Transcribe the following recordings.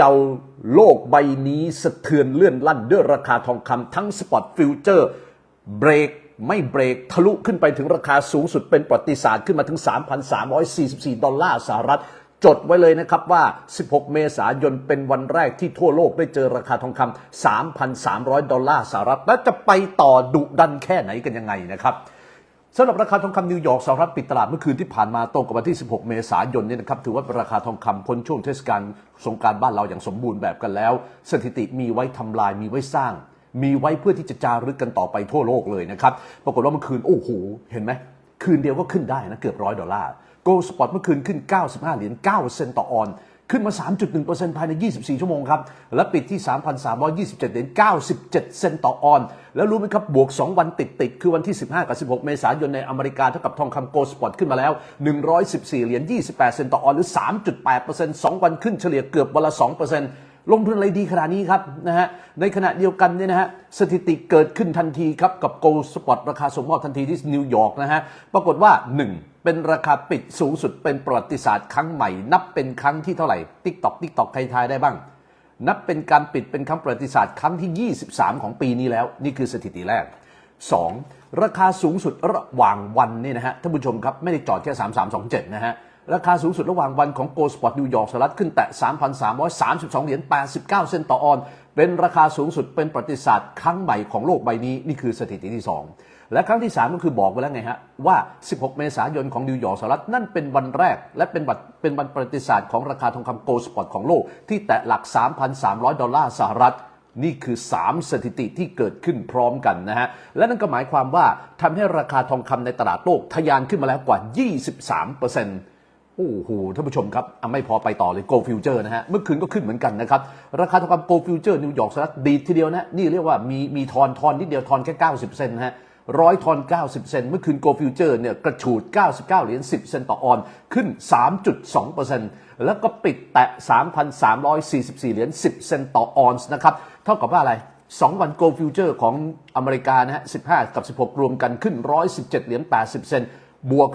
ย่าโลกใบนี้สะเทือนเลื่อนลั่นด้วยราคาทองคำทั้งสปอตฟิวเจอร์เบรกไม่เบรกทะลุขึ้นไปถึงราคาสูงสุดเป็นประวัติศาสตร์ขึ้นมาถึง 3,344 ดอลลาร์สหรัฐ จดไว้เลยนะครับว่า 16 เมษายนเป็นวันแรกที่ทั่วโลกได้เจอราคาทองคำ3,300 ดอลลาร์สหรัฐ และจะไปต่อดุดันแค่ไหนกันยังไงนะครับ สำหรับราคาทองคำนิวยอร์กสหรัฐปิดตลาดเมื่อคืนที่ผ่านมาตรงกับวันที่ 16 เมษายนเนี่ยนะครับถือว่าราคาทองคำพ้นช่วงเทศกาลสงการบ้านเราอย่างสมบูรณ์แบบกันแล้ว สถิติมีไว้ทำลายมีไว้สร้าง มีไว้เพื่อที่จะจารึกกันต่อไปทั่วโลกเลยนะครับปรากฏว่าเมื่อคืนโอ้โหเห็นไหมคืนเดียวก็ขึ้นได้นะเกือบร้อยดอลลาร์โกลสปอตเมื่อคืนขึ้น 95 เหรียญ 9 เซนต์ต่อออน ขึ้นมา 3.1%ภายใน 24 ชั่วโมงครับ และปิดที่ 3,327เหรียญ97 เซนต์ต่อออน แล้วรู้ไหมครับ บวก 2 วันติดติดคือวันที่ 15 กับ 16 เมษายนในอเมริกา เท่ากับทองคำโกลสปอตขึ้นมาแล้ว 114 เหรียญ28 เซนต์ต่อออน หรือ 3.8% 2 วันขึ้นเฉลี่ยเกือบวันละ 2%ลงทุนอะไรดีขนาดนี้ครับนะฮะ ในขณะเดียวกันเนี่ยนะฮะสถิติเกิดขึ้นทันทีครับกับโกลสปอตราคาส่งมอบทันทีที่นิวยอร์กนะฮะ ปรากฏว่า 1 เป็นราคาปิดสูงสุดเป็นประวัติศาสตร์ครั้งใหม่ นับเป็นครั้งที่เท่าไหร่ติ๊กตอกติ๊กตอกใครทายได้บ้าง นับเป็นการปิดเป็นครั้งประวัติศาสตร์ครั้งที่ 23 ของปีนี้แล้ว นี่คือสถิติแรก 2. ราคาสูงสุดระหว่างวันนี่นะฮะท่านผู้ชมครับไม่ได้จอดแค่ 3327 นะฮะราคาสูงสุดระหว่างวันของโกลสปอร์ตนิวยอร์กสหรัฐขึ้นแต่3,332 เหรียญ 89 เซนต์ต่อออน เป็นราคาสูงสุดเป็นประวัติศาสตร์ครั้งใหม่ของโลกใบนี้ นี่คือสถิติที่ 2 และครั้งที่ 3 ก็คือบอกไว้แล้วไงฮะ ว่า 16 เมษายนของนิวยอร์กสหรัฐนั่นเป็นวันแรก และเป็นวันเป็นวันประวัติศาสตร์ของราคาทองคำโกลด์สปอร์ตของโลก ที่แตะหลัก 3,300 ดอลลาร์สหรัฐนี่คือ 3 สถิติที่เกิดขึ้นพร้อมกันนะฮะ และนั่นก็หมายความว่าทำให้ราคาทองคำในตลาดโลกทะยานขึ้นมาแล้วกว่า 23%โอ้โหท่านผู้ชมครับไม่พอไปต่อเลย Gold Future นะฮะ เมื่อคืนก็ขึ้นเหมือนกันนะครับ ราคาทองคำ Gold Future นิวยอร์กสหรัฐดีทีเดียวนะ นี่เรียกว่ามีมีทอนทอนนิดเดียวทอนแค่ 90 เซนนะฮะ ร้อยทอน 90 เซนเมื่อคืน Gold Future เนี่ยกระฉูด 99 เหรียญ 10 เซนต่อออนขึ้น 3.2%แล้วก็ปิดแตะ 3,344 เหรียญ 10 เซนต่อออนซ์นะครับเท่ากับว่าอะไร2 วัน Gold Future ของอเมริกานะฮะ 15 กับ 16 รวมกันขึ้น 117 เหรียญ 80 เซนบวก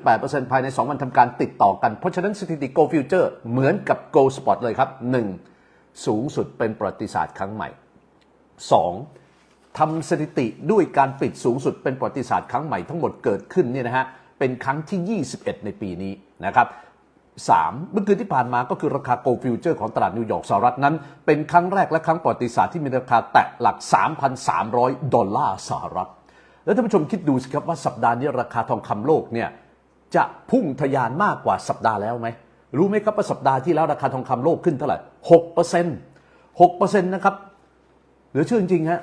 3.8%ภายใน 2 วันทำการติดต่อกัน เพราะฉะนั้นสถิติ Gold Future เหมือนกับ Gold Spot เลยครับ 1. สูงสุดเป็นประวัติศาสตร์ครั้งใหม่ 2. ทำสถิติด้วยการปิดสูงสุดเป็นประวัติศาสตร์ครั้งใหม่ทั้งหมดเกิดขึ้นเนี่ยนะฮะเป็นครั้งที่ 21 ในปีนี้นะครับ 3. เมื่อคืนที่ผ่านมาก็คือราคาโกลฟิวเจอร์ของตลาดนิวยอร์กสหรัฐนั้น เป็นครั้งแรกและครั้งประวัติศาสตร์ที่มีราคาแตะหลัก 3,300 ดอลลาร์สหรัฐ แล้วท่านผู้ชมคิดดูสิครับว่าสัปดาห์นี้ราคาทองคำโลกเนี่ยจะพุ่งทะยานมากกว่าสัปดาห์แล้วไหม รู้ไหมครับว่าสัปดาห์ที่แล้วราคาทองคำโลกขึ้นเท่าไหร่หกเปอร์เซ็นต์หกเปอร์เซ็นต์นะครับ เหลือเชื่อจริงฮะ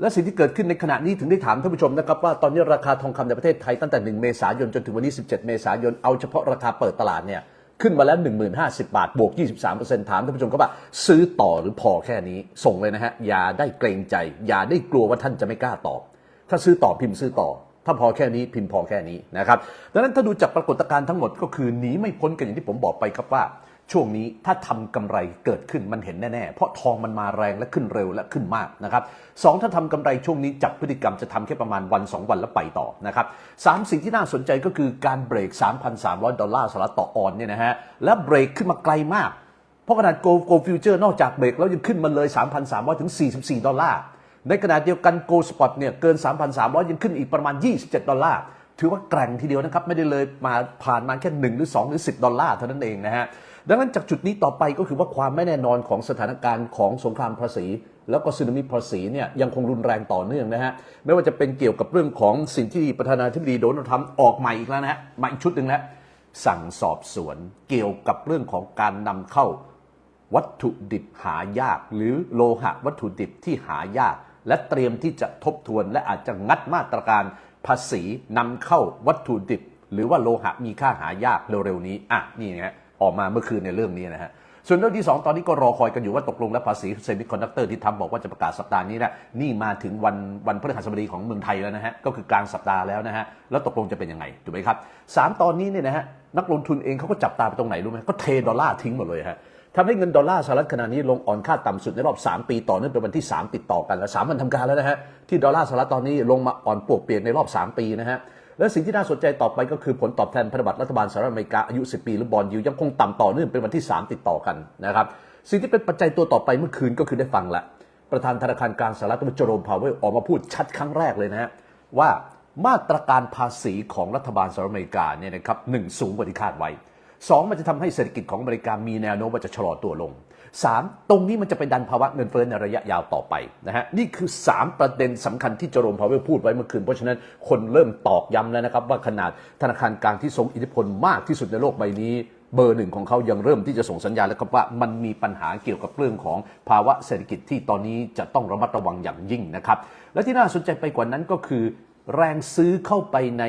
และสิ่งที่เกิดขึ้นในขณะนี้ถึงได้ถามท่านผู้ชมนะครับว่าตอนนี้ราคาทองคำในประเทศไทยตั้งแต่ 1 เมษายนจนถึงวันที่17 เมษายนเอาเฉพาะราคาเปิดตลาดเนี่ยขึ้นมาแล้ว 1050 บาท บวก 23%ถามท่านผู้ชมครับว่า ซื้อต่อหรือพอแค่นี้ ส่งเลยนะฮะ อย่าได้เกรงใจ อย่าได้กลัวว่าท่านจะไม่กล้าตอบ ถ้าซื้อต่อพิมพ์ซื้อต่อ ถ้าพอแค่นี้พิมพ์พอแค่นี้นะครับดังนั้นถ้าดูจากปรากฏการณ์ทั้งหมดก็คือหนีไม่พ้นกันอย่างที่ผมบอกไปครับว่า ช่วงนี้ถ้าทำกำไรเกิดขึ้นมันเห็นแน่ ๆ เพราะทองมันมาแรงและขึ้นเร็วและขึ้นมากนะครับสองถ้าทำกำไรช่วงนี้จับพฤติกรรมจะทำแค่ประมาณวัน 2 วันแล้วไปต่อนะครับสามสิ่งที่น่าสนใจก็คือการเบรก 3,300 ดอลลาร์สหรัฐต่อออนเนี่ยนะฮะและเบรกขึ้นมาไกลมาก เพราะขนาดโกลโกลฟิวเจอร์นอกจากเบรกแล้วยังขึ้นมาเลย 3,300 ถึง 44 ดอลลาร์ในขณะเดียวกันโกลสปอตเนี่ยเกิน 3,300 ยังขึ้นอีกประมาณ 27 ดอลลาร์ถือว่าแกร่งทีเดียวนะครับไม่ได้เลยมาผ่านมาแค่1หรือ2หรือ 10 ดอลลาร์เท่านั้นเองนะฮะ ดังนั้นจากจุดนี้ต่อไปก็คือว่าความไม่แน่นอนของสถานการณ์ของสงครามภาษี แล้วก็สึนามิภาษีเนี่ยยังคงรุนแรงต่อเนื่องนะฮะไม่ว่าจะเป็นเกี่ยวกับเรื่องของสิ่งที่ประธานาธิบดีโดนัลด์ทรัมป์ออกใหม่อีกแล้วนะฮะมาอีกชุดหนึ่งแล้วสั่งสอบสวนเกี่ยวกับเรื่องของการนำเข้าวัตถุดิบหายาก หรือโลหะวัตถุดิบที่หายาก และเตรียมที่จะทบทวนและอาจจะงัดมาตรการภาษีนำเข้าวัตถุดิบ หรือว่าโลหะมีค่าหายากเร็วๆนี้อะนี่นะฮะ ออกมาเมื่อคืนในเรื่องนี้นะฮะส่วนเรื่องที่ 2 ตอนนี้ก็รอคอยกันอยู่ว่าตกลงแล้วภาษีเซมิคอนดักเตอร์ที่ทำบอกว่าจะประกาศสัปดาห์นี้นะนี่มาถึงวันวันพฤหัสบดีของเมืองไทยแล้วนะฮะก็คือกลางสัปดาห์แล้วนะฮะแล้วตกลงจะเป็นยังไงถูกไหมครับสามตอนนี้เนี่ยนะฮะนักลงทุนเองเขาก็จับตาไปตรงไหนรู้ไหมก็เทดอลลาร์ทิ้งหมดเลยฮะทำให้เงินดอลลาร์สหรัฐขณะนี้ลงอ่อนค่าต่ำสุดในรอบ 3 ปีต่อเนื่องเป็นวันที่ 3 ติดต่อกันแล้ว3วันทำการแล้วนะฮะที่ดอลลาร์สหรัฐตอนนี้ลงมาอ่อนปวกเปียกในรอบ 3 ปีนะฮะ และสิ่งที่น่าสนใจต่อไปก็คือผลตอบแทนพันธบัตรรัฐบาลสหรัฐอเมริกาอายุ 10 ปีหรือบอลยูยังคงต่ำต่อเนื่องเป็นวันที่ 3 ติดต่อกันนะครับสิ่งที่เป็นปัจจัยตัวต่อไปเมื่อคืนก็คือได้ฟังละประธานธนาคารกลางสหรัฐโจโรมพาวเวลออกมาพูดชัดครั้งแรกเลยนะฮะว่ามาตรการภาษีของรัฐบาลสหรัฐอเมริกาเนี่ยนะครับหนึ่งสูงกว่าที่คาดไว้ สองมันจะทำให้เศรษฐกิจของอเมริกามีแนวโน้มว่าจะชะลอตัวลงสามตรงนี้มันจะไปดันภาวะเงินเฟ้อในระยะยาวต่อไปนะฮะนี่คือ 3 ประเด็นสำคัญที่เจอโรมพาวเวลพูดไว้เมื่อคืน เพราะฉะนั้นคนเริ่มตอกย้ำแล้วนะครับ ว่าขนาดธนาคารกลางที่ทรงอิทธิพลมากที่สุดในโลกใบนี้เบอร์หนึ่งของเขายังเริ่มที่จะส่งสัญญาณแล้วครับว่ามันมีปัญหาเกี่ยวกับเรื่องของภาวะเศรษฐกิจที่ตอนนี้จะต้องระมัดระวังอย่างยิ่งนะครับ และที่น่าสนใจไปกว่านั้นก็คือ แรงซื้อเข้าไปใน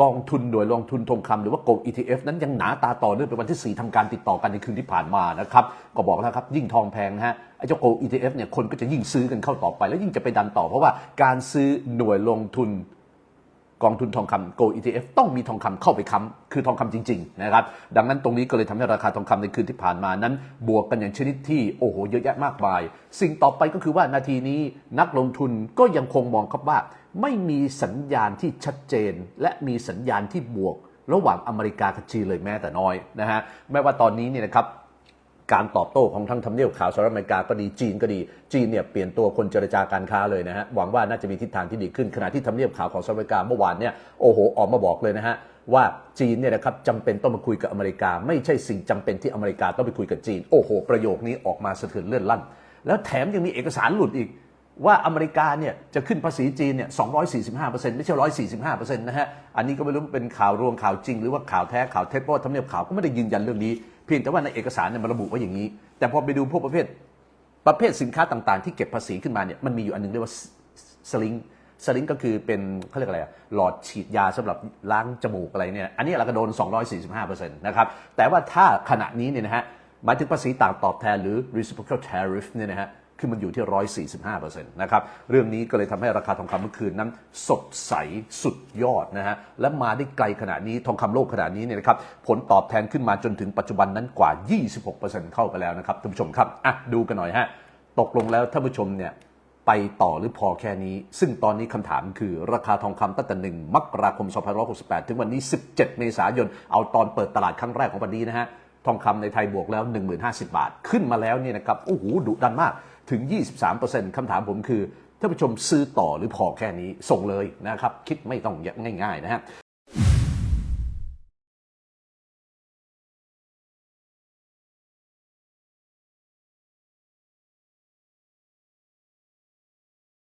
กองทุนหน่วยลงทุนทองคำหรือว่า Gold ETF นั้นยังหนาตาต่อเนื่องเป็นวันที่ 4ทำการติดต่อกันในคืนที่ผ่านมานะครับ ก็บอกแล้วครับ ยิ่งทองแพงนะฮะไอ้เจ้า Gold ETF เนี่ยคนก็จะยิ่งซื้อกันเข้าต่อไป แล้วยิ่งจะไปดันต่อเพราะว่าการซื้อหน่วยลงทุนกองทุนทองคำ Gold ETF ต้องมีทองคำเข้าไปค้ำคือทองคำจริงๆนะครับดังนั้นตรงนี้ก็เลยทำให้ราคาทองคำในคืนที่ผ่านมานั้น บวกกันอย่างชนิดที่โอ้โหเยอะแยะมากมาย สิ่งต่อไปก็คือว่านาทีนี้นักลงทุนก็ยังคงมองครับว่า ไม่มีสัญญาณที่ชัดเจน และมีสัญญาณที่บวก ระหว่างอเมริกากับจีนเลยแม้แต่น้อยนะฮะแม้ว่าตอนนี้เนี่ยนะครับการตอบโต้ของทั้งทำเนียบขาวสหรัฐอเมริกาก็ดีจีนก็ดี จีนเนี่ยเปลี่ยนตัวคนเจรจาการค้าเลยนะฮะหวังว่าน่าจะมีทิศทางที่ดีขึ้นขณะที่ทำเนียบขาวของสหรัฐอเมริกาเมื่อวานเนี่ยโอ้โหออกมาบอกเลยนะฮะว่าจีนเนี่ยนะครับจำเป็นต้องมาคุยกับอเมริกา ไม่ใช่สิ่งจำเป็นที่อเมริกาต้องไปคุยกับจีน โอ้โห ประโยคนี้ออกมาสะเทือนเลื่อนลั่น แล้วแถมยังมีเอกสารหลุดอีก ว่าอเมริกาเนี่ยจะขึ้นภาษีจีนเนี่ย245 ไม่ใช่ 145 นะฮะ อันนี้ก็ไม่รู้เป็นข่าวรวงข่าวจริง หรือว่าข่าวแท้ข่าวเท็จเพราะว่าทำเนียบข่าวก็ไม่ได้ยืนยันเรื่องนี้ เพียงแต่ว่าในเอกสารเนี่ยมันระบุไว้อย่างนี้ แต่พอไปดูพวกประเภทประเภทสินค้าต่างๆ ที่เก็บภาษีขึ้นมาเนี่ยมันมีอยู่อันหนึงเรียกว่าสลิงสลิงก็คือเป็นเขาเรียกอะไรอะหลอดฉีดยาสำหรับล้างจมูกอะไรเนี่ยอันนี้เราก็โดน 245%นะครับแต่ว่าถ้าขณะนี้เนี่ยนะฮะหมายถึงภาษีต่างตอบแทนหรือ reciprocal tariff เนี่ยนะฮะ คือมันอยู่ที่ 145%นะครับ เรื่องนี้ก็เลยทำให้ราคาทองคำเมื่อคืนนั้นสดใสสุดยอดนะฮะ และมาได้ไกลขนาดนี้ทองคำโลกขนาดนี้เนี่ยนะครับ ผลตอบแทนขึ้นมาจนถึงปัจจุบันนั้นกว่า 26%เข้าไปแล้วนะครับท่านผู้ชมครับอะดูกันหน่อยฮะ ตกลงแล้วท่านผู้ชมเนี่ยไปต่อหรือพอแค่นี้ ซึ่งตอนนี้คำถามคือราคาทองคำตั้งแต่1มกราคม2568 ถึงวันนี้ 17 เมษายน เอาตอนเปิดตลาดครั้งแรกของวันนี้นะฮะ ทองคำในไทยบวกแล้ว 1050 บาท ขึ้นมาแล้วเนี่ยนะครับ โอ้โห ดุดันมาก ถึง 23%คำถามผมคือท่านผู้ชมซื้อต่อหรือพอแค่นี้ส่งเลยนะครับ คิดไม่ต้องง่ายๆนะฮะ